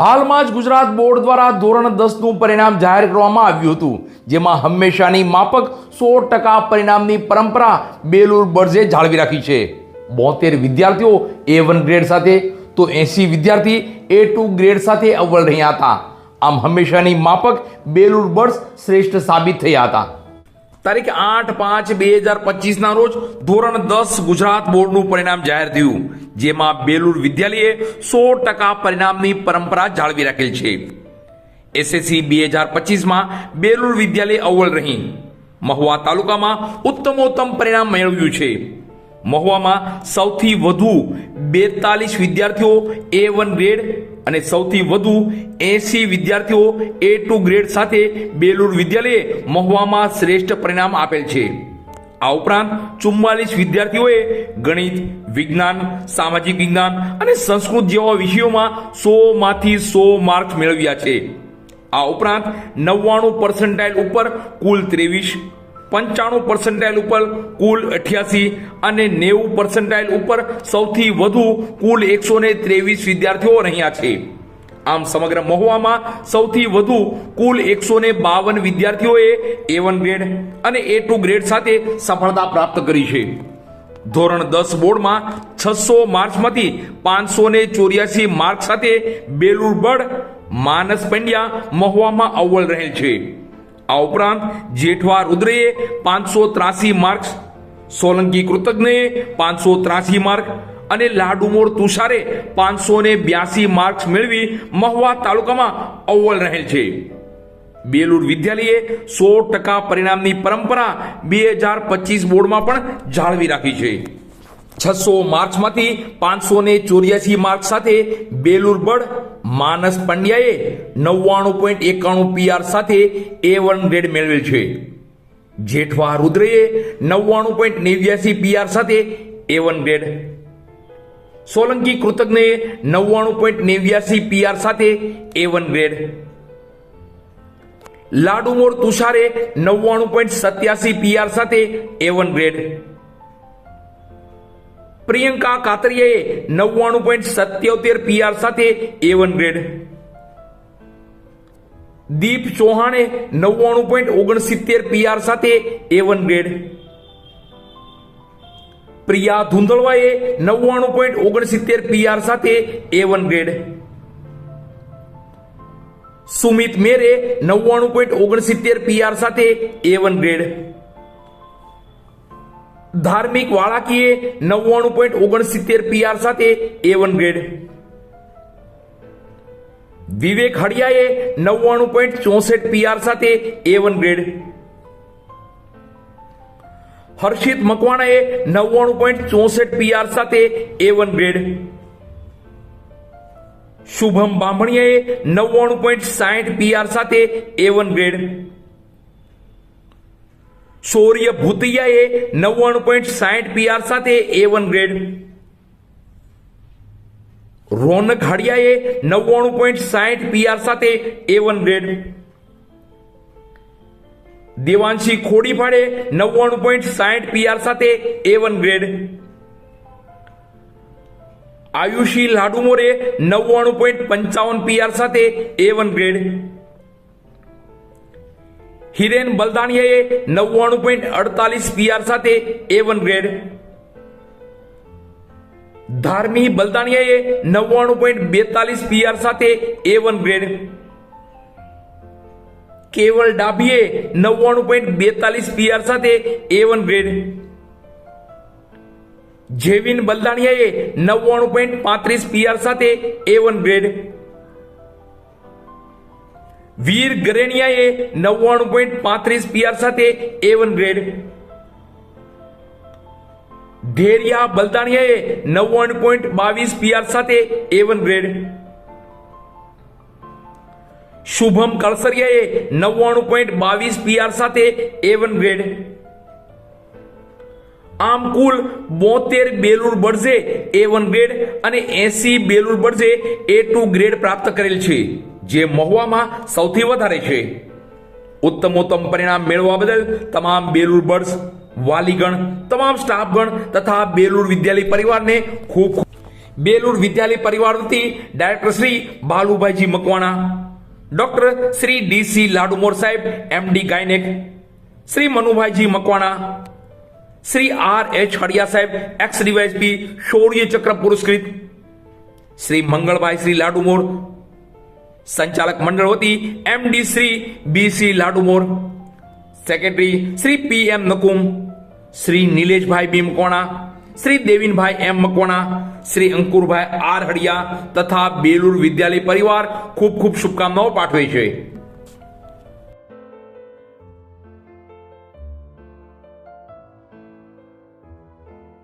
હાલમાં જ ગુજરાત બોર્ડ દ્વારા ધોરણ દસનું પરિણામ જાહેર કરવામાં આવ્યું હતું, જેમાં હંમેશાની માફક સો ટકા પરિણામની પરંપરા બેલુર બર્ઝે જાળવી રાખી છે. બોતેર વિદ્યાર્થીઓ એ વન ગ્રેડ સાથે, તો એંસી વિદ્યાર્થી એ ટુ ગ્રેડ સાથે અવ્વલ રહ્યા હતા. આમ હંમેશાની માફક બેલુર બર્ડ્સ શ્રેષ્ઠ સાબિત થયા હતા. તારીખ આઠ પાંચ બે હજાર પચીસના રોજ ધોરણ દસ ગુજરાત બોર્ડનું પરિણામ જાહેર થયું. જેમાં બેલુર વિદ્યાલયે સો ટકા પરિણામની પરંપરા જાળવી રાખેલ છે. એસએસસી બે હજાર પચીસમાં બેલુર વિદ્યાલય અવ્વલ રહી. મહુવા તાલુકામાં ઉત્તમોત્તમ પરિણામ મેળવ્યું છે. મહુવામાં સૌથી વધુ બેતાલીસ વિદ્યાર્થીઓ એ વન ગ્રેડ અને સૌથી વધુ એસી વિદ્યાર્થીઓ એ ટુ ગ્રેડ સાથે બેલુર વિદ્યાલયે મહુવામાં શ્રેષ્ઠ પરિણામ આપેલ છે. આ ઉપરાંત ચુમ્માલીસ વિદ્યાર્થીઓએ ગણિત, વિજ્ઞાન, સામાજિક વિજ્ઞાન અને સંસ્કૃત જેવા વિષયોમાં સો માંથી સો માર્ક્સ મેળવ્યા છે. આ ઉપરાંત નવ્વાણું પર્સન્ટાઇલ ઉપર કુલ ત્રેવીસ પંચાણું પર્સન્ટાઇલ ઉપર કુલ અઠ્યાસી અને નેવું પર્સન્ટાઇલ ઉપર સૌથી વધુ કુલ એકસો ને ત્રેવીસ વિદ્યાર્થીઓ રહ્યા છે. આમ સમગ્ર મહુવામાં સૌથી વધુ કુલ એકસો બાવન વિદ્યાર્થીઓએ એ વન ગ્રેડ અને એ ટુ ગ્રેડ સાથે સફળતા પ્રાપ્ત કરી છે. ધોરણ દસ બોર્ડમાં છસો માર્ક્સમાંથી પાંચસો ને ચોર્યાસી માર્ક સાથે બેલુર બળ, માનસ પંડ્યા મહુવામાં અવ્વલ રહેલ છે. આ ઉપરાંત જેઠવા રુદ્રએ પાંચસો ત્રાસી માર્ક્સ, સોલંકી કૃતજ્ઞએ પાંચસો ત્રાસી માર્ક અને લાડુમોર તુષારે પાંચસો ને બ્યાસી માર્ક્સ મેળવી મહુવા તાલુકામાં અવ્વલ રહેલ છે. બેલુર વિદ્યાલયે સો ટકા પરિણામની પરંપરા બે હજાર પચીસ બોર્ડમાં પણ જાળવી રાખી છે. છસો માર્ક્સમાંથી પાંચસો ને ચોર્યાસી માર્ક સાથે બેલુર બળ માનસ પંડ્યાએ નવ્વાણું પોઈન્ટ એકાણું પીઆર સાથે એ વન ગ્રેડ મેળવેલ છે. જેઠવા રુદ્રએ નવ્વાણું પોઈન્ટ નેવ્યાસી પીઆર સાથે એ વન ગ્રેડ સોલંકી કૃતજ્ઞએ નવ્વાણું પોઈન્ટ નેવ્યાસી પીઆર સાથે એ વન ગ્રેડ લાડુમોર તુષારે નવ્વાણું પોઈન્ટ સત્યાસી પીઆર સાથે એ વન ગ્રેડ પ્રિયંકા કાતરિયાએ નવ્વાણું પોઈન્ટ સત્યોતેર પીઆર સાથે એ વન ગ્રેડ દીપ ચૌહાણે નવ્વાણું પોઈન્ટ ઓગણસિત્તેર પીઆર સાથે એ વન ગ્રેડ પ્રિયા ધુંધળવાએ નવ્વાણું પોઈન્ટ ઓગણસિત્તેર પીઆર સાથે એ વન ગ્રેડ સુમિત મેરે નવ્વાણું પોઈન્ટ ઓગણસિત્તેર પીઆર સાથે એ વન ગ્રેડ ધાર્મિક વાળાકીએ નવ્વાણું પોઈન્ટ ઓગણસિત્તેર પીઆર સાથે એ વન ગ્રેડ વિવેક હડિયાએ નવ્વાણું પોઈન્ટ ચોસઠ પીઆર સાથે એ વન ગ્રેડ હર્ષિત મકવાણાએ નવ્વાણું પોઈન્ટ ચોસઠ પીઆર સાથે એ વન ગ્રેડ શુભમ બામણીયાએ નવ્વાણું પોઈન્ટ સાઠ પીઆર સાથે એ વન ગ્રેડ શૌર્ય ભૂતિયાએ નવ્વાણું પોઈન્ટ સાહીઠ પીઆર સાથે એ વન ગ્રેડ રોનક હાડિયાએ નવ્વાણું પોઈન્ટ સાહીઠ પીઆર સાથે એ વન ગ્રેડ દેવાંશી ખોડીફાડે નવ્વાણું પોઈન્ટ સાહીઠ પીઆર સાથે એ વન ગ્રેડ આયુષી લાડુમોરે નવ્વાણું પોઈન્ટ પંચાવન પીઆર સાથે એ વન ગ્રેડ હિરેન બલદાણિયાએ નવ્વાણું પોઈન્ટ અડતાલીસ પીઆર સાથે એ વન ગ્રેડ ધાર્મી બલદાણિયાએ નવ્વાણું પોઈન્ટ બેતાલીસ પીઆર સાથે એ વન ગ્રેડ કેવલ ડાભીએ નવ્વાણું પોઈન્ટ બેતાલીસ પીઆર સાથે એ વન ગ્રેડ જેવિન બલદાણિયાએ નવ્વાણું પોઈન્ટ પાંત્રીસ પીઆર સાથે એ વન ગ્રેડ વીર ગરેણિયાએ નવ્વાણું પોઈન્ટ પાંત્રીસ પીઆર સાથે એ વન ગ્રેડ ઢેરિયા બલદાણિયાએ નવ્વાણું પોઈન્ટ બાવીસ પીઆર સાથે એ વન ગ્રેડ શુભમ કળસરિયાએ નવ્વાણું પોઈન્ટ બાવીસ પીઆર સાથે એ વન ગ્રેડ આમ કુલ બોતેર બેલુર બર્ઝે એ વન ગ્રેડ અને એસી બેલુર બર્ઝે એ ટુ ગ્રેડ પ્રાપ્ત કરેલ છે. જે મહુવામાં સૌથી વધારે છે. ઉત્તમોત્તમ પરિણામ મેળવવા બદલ તમામ બેલુર બર્ડ્સ, વાલીગણ, તમામ સ્ટાફગણ તથા બેલુર વિદ્યાલય પરિવારને ખૂબ બેલુર વિદ્યાલય પરિવાર વતી director Shri Balubhaiji Makwana, doctor Shri DC Ladumor સાહેબ MD gynaec, Shri Manubhaiji Makwana, Shri R H Hadiya સાહેબ, એક્સ ડીવાયસપી શૌર્ય ચક્ર પુરસ્કૃત, શ્રી મંગળભાઈ શ્રી લાડુમોર સંચાલક મંડળ વતી MD Shri BC Ladumor. Secretary Shri P M Nakum. Shri Nileshbhai Bhimkona. Shri Devinbhai M Makwana. Shri Ankurbhai R Hadiya તથા બેલુર વિદ્યાલય પરિવાર ખૂબ ખૂબ શુભકામનાઓ પાઠવે છે.